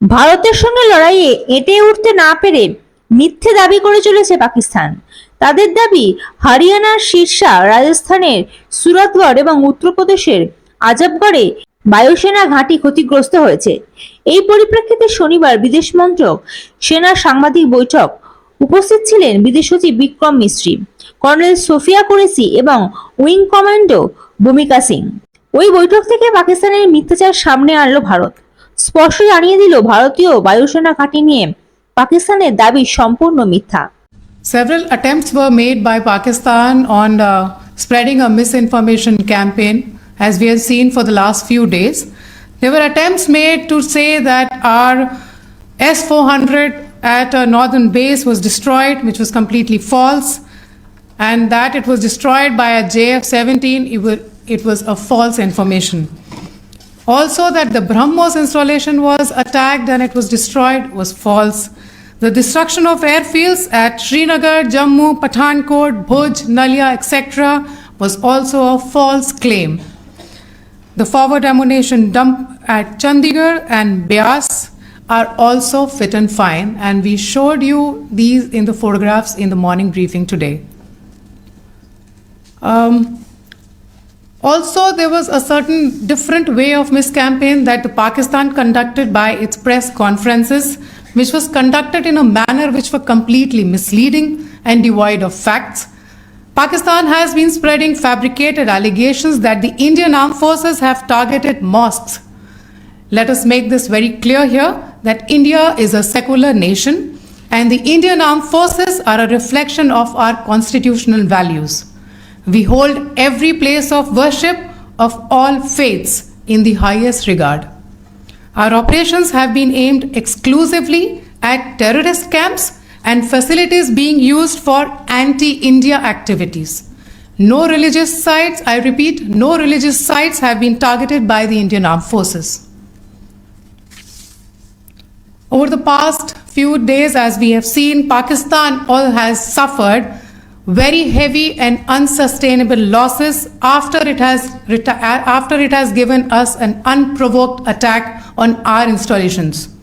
ভারতের সঙ্গে লড়াইয়ে এঁটে উঠতে না পেরে মিথ্যে দাবি করে চলেছে পাকিস্তান। তাদের দাবি, হরিয়ানার শীর্ষা রাজস্থানের সুরতগড় এবং উত্তরপ্রদেশের আজবগড়ে বায়ুসেনা ঘাঁটি ক্ষতিগ্রস্ত হয়েছে। এই পরিপ্রেক্ষিতে শনিবার বিদেশ মন্ত্রক সেনার সাংবাদিক বৈঠক উপস্থিত ছিলেন বিদেশ সচিব বিক্রম মিস্ত্রি, কর্নেল সোফিয়া কুরেসি এবং উইং কমান্ডো ভূমিকা সিং। ওই বৈঠক থেকে পাকিস্তানের মিথ্যাচার সামনে আনলো Bharat. স্পষ্ট জানিয়ে দিল ভারতীয় বায়ুসেনা ঘাঁটি নিয়ে পাকিস্তানের দাবি সম্পূর্ণ মিথ্যা Several attempts were made by Pakistan on uh, spreading a misinformation campaign, as we have seen for the last few days. There were attempts made to say that our S 400 at a northern base was destroyed, which was completely false, and that it was destroyed by a JF 17, it wa- it was a false information. Also, that the BrahMos installation was attacked and it was destroyed was false. The destruction of airfields at Srinagar, Jammu, Pathankot, Bhuj, Nalia, etc., was also a false claim. The forward ammunition dump at Chandigarh and Beas are also fit and fine, and we showed you these in the photographs in the morning briefing today. Um, also, there was a certain different way of miscampaign that Pakistan conducted by its press conferences, which was conducted in a manner which were completely misleading and devoid of facts. Pakistan has been spreading fabricated allegations that the Indian armed forces have targeted mosques. Let us make this very clear here that India is a secular nation and the Indian armed forces are a reflection of our constitutional values. We hold every place of worship of all faiths in the highest regard. Our operations have been aimed exclusively at terrorist camps and facilities being used for anti India activities. No religious sites, I repeat, no religious sites have been targeted by the Indian Armed Forces. Over the past few days, as we have seen, Pakistan all has suffered very heavy and unsustainable losses after it has after it has given us an unprovoked attack on our installations.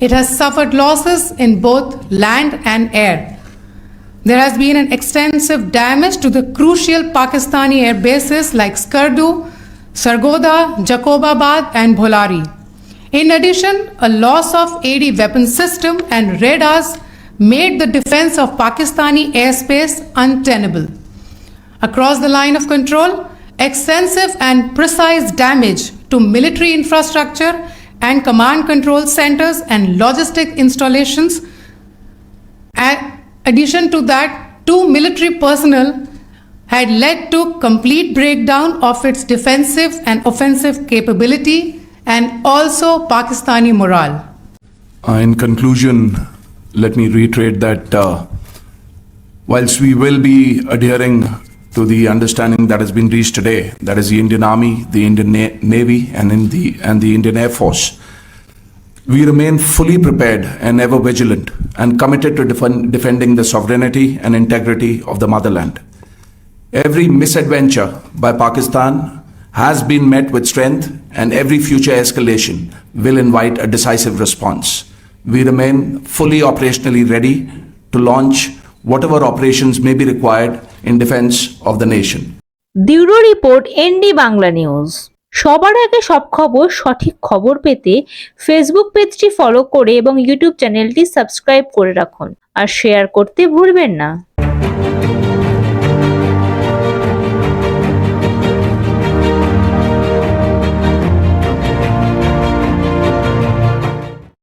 It has suffered losses in both land and air. There has been an extensive damage to the crucial Pakistani air bases like Skardu, Sargoda, Jacobabad, and Bholari. In addition, a loss of AD weapon system and radars made the defense of Pakistani airspace untenable. Across the line of control, extensive and precise damage to military infrastructure and command control centers and logistic installations. In addition to that, two military personnel had led to complete breakdown of its defensive and offensive capability and also Pakistani morale. In conclusion, let me reiterate that uh, whilst we will be adhering to the understanding that has been reached today, that is the Indian Army, the Indian Na- Navy, and in the and the Indian Air Force, we remain fully prepared and ever vigilant and committed to defend, defending the sovereignty and integrity of the motherland. Every misadventure by Pakistan has been met with strength, and every future escalation will invite a decisive response. We remain fully operationally ready to launch whatever operations may be required in defense of the nation. Bureau report ND Bangla news সবার আগে সব খবর সঠিক খবর পেতে Facebook পেজটি follow করে এবং ইউটিউব চ্যানেলটি সাবস্ক্রাইব করে রাখুন আর শেয়ার করতে ভুলবেন না